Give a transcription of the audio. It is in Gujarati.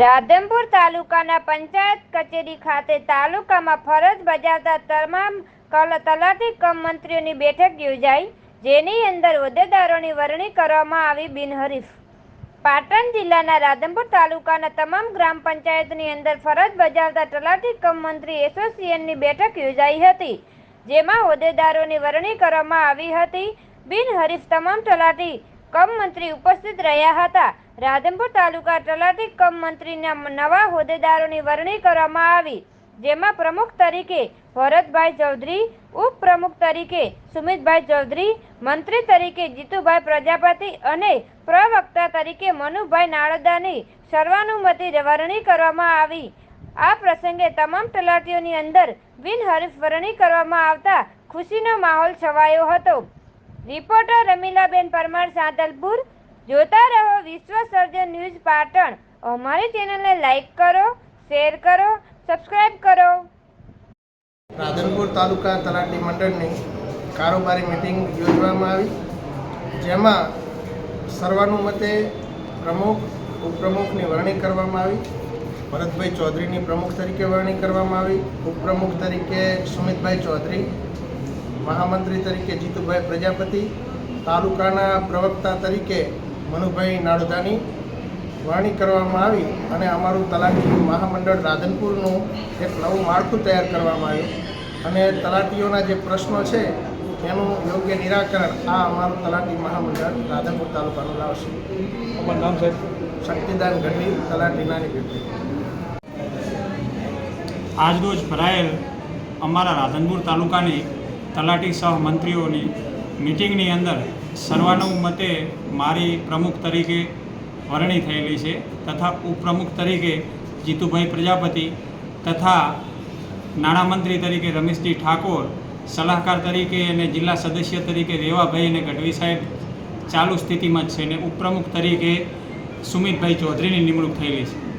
રાધનપુર તાલુકાના પંચાયત કચેરી ખાતે તાલુકામાં ફરજ બજાવતા તમામ તલાટી કમ મંત્રીઓની બેઠક યોજાઈ, જેની અંદર હોદ્દેદારોની વરણી કરવામાં આવી બિનહરીફ. પાટણ જિલ્લાના રાધનપુર તાલુકાના તમામ ગ્રામ પંચાયતની અંદર ફરજ બજાવતા તલાટી કમ મંત્રી એસોસિએશનની બેઠક યોજાઈ હતી, જેમાં હોદ્દેદારોની વરણી કરવામાં આવી હતી. બિનહરીફ તમામ તલાટી કમ મંત્રી ઉપસ્થિત રહ્યા હતા. રાધનપુર તાલુકા તલાટી કમ મંત્રીના નવા હોદ્દેદારોની વરણી કરવામાં આવી, જેમાં પ્રમુખ તરીકે ભરતભાઈ ચૌધરી, ઉપપ્રમુખ તરીકે સુમિતભાઈ ચૌધરી, મંત્રી તરીકે જીતુભાઈ પ્રજાપતિ અને પ્રવક્તા તરીકે મનુભાઈ નાળદાની સર્વાનુમતિ વરણી કરવામાં આવી. આ પ્રસંગે તમામ તલાટીઓની અંદર બિનહરીફ વરણી કરવામાં આવતા ખુશીનો માહોલ છવાયો હતો. રિપોર્ટર રમીલાબેન પરમાર સાંતલપુર જોતા રહો વિશ્વ સર્જન ન્યૂઝ પાટણ. અમારી ચેનલને લાઈક કરો, શેર કરો, સબસ્ક્રાઇબ કરો. રાધનપુર તાલુકા તલાટી મંડળની કારોબારી મિટિંગ યોજવામાં આવી. જેમાં સર્વાનુમતે પ્રમુખ, ઉપપ્રમુખની વરણી કરવામાં આવી. ભરતભાઈ ચૌધરીની પ્રમુખ તરીકે વરણી કરવામાં આવી. ઉપપ્રમુખ તરીકે સુમિતભાઈ ચૌધરી મહામંત્રી તરીકે જીતુભાઈ પ્રજાપતિ તાલુકાના પ્રવક્તા તરીકે મનુભાઈ નાડુદાની વરણી કરવામાં આવી અને અમારું તલાટી મહામંડળ રાધનપુરનું એક નવું માળખું તૈયાર કરવામાં આવ્યું. અને તલાટીઓના જે પ્રશ્નો છે એનું યોગ્ય નિરાકરણ આ અમારું તલાટી મહામંડળ રાધનપુર તાલુકાનું લાવશે. નામ સાહેબ? શક્તિદાન ગઢવી તલાટી નાની પેટી આજરોજ ભરાયેલ અમારા રાધનપુર તાલુકાની તલાટી સહ મંત્રીઓની મિટિંગની અંદર સર્વાનુમતે મારી પ્રમુખ તરીકે વરણી થયેલી છે તથા ઉપપ્રમુખ તરીકે જીતુભાઈ પ્રજાપતિ તથા નાણામંત્રી તરીકે રમેશજી ઠાકોર, સલાહકાર તરીકે અને જિલ્લા સદસ્ય તરીકે રેવાભાઈ અને ગઢવી સાહેબ ચાલુ સ્થિતિમાં જ છે અને ઉપપ્રમુખ તરીકે સુમિતભાઈ ચૌધરીની નિમણૂક થયેલી છે.